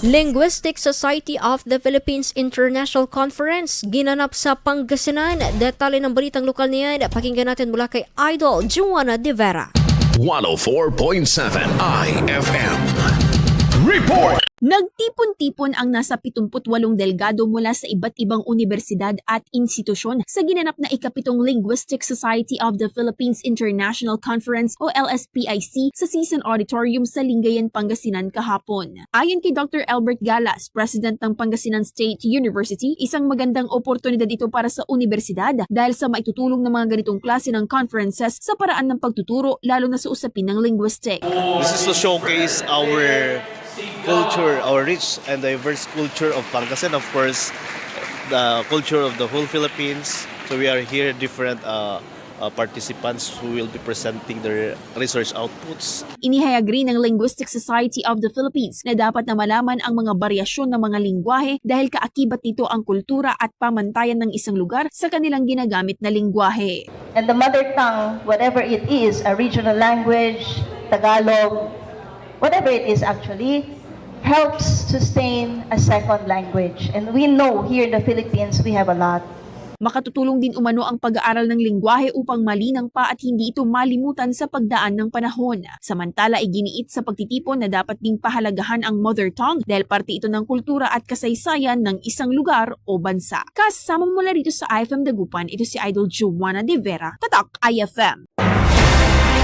Linguistic Society of the Philippines International Conference ginanap sa Pangasinan. Detalye ng balitang lokal niyan, pakinggan natin mula kay Idol Juana De Vera. 104.7 IFM. Report! Nagtipon-tipon ang nasa 78 delgado mula sa iba't ibang universidad at institusyon sa ginanap na ikapitong Linguistic Society of the Philippines International Conference o LSPIC sa Season Auditorium sa Lingayen, Pangasinan kahapon. Ayon kay Dr. Albert Galas, President ng Pangasinan State University, isang magandang oportunidad ito para sa universidad dahil sa maitutulong ng mga ganitong klase ng conferences sa paraan ng pagtuturo lalo na sa usapin ng linguistic. This is to showcase our culture, our rich and diverse culture of Pangasinan, of course, the culture of the whole Philippines. So we are here different uh, uh, participants who will be presenting their research outputs. Inihayag rin ng Linguistic Society of the Philippines na dapat na malaman ang mga variasyon ng mga lingwahe dahil kaakibat nito ang kultura at pamantayan ng isang lugar sa kanilang ginagamit na lingwahe. And the mother tongue, whatever it is, a regional language, Tagalog, whatever it is actually, helps sustain a second language. And we know here in the Philippines, we have a lot. Makatutulong din umano ang pag-aaral ng lingwahe upang malinang pa at hindi ito malimutan sa pagdaan ng panahon. Samantala, iginiit sa pagtitipon na dapat ding pahalagahan ang mother tongue dahil parte ito ng kultura at kasaysayan ng isang lugar o bansa. Kasama mula rito sa IFM Dagupan, ito si Idol Joanna De Vera, Tatak IFM.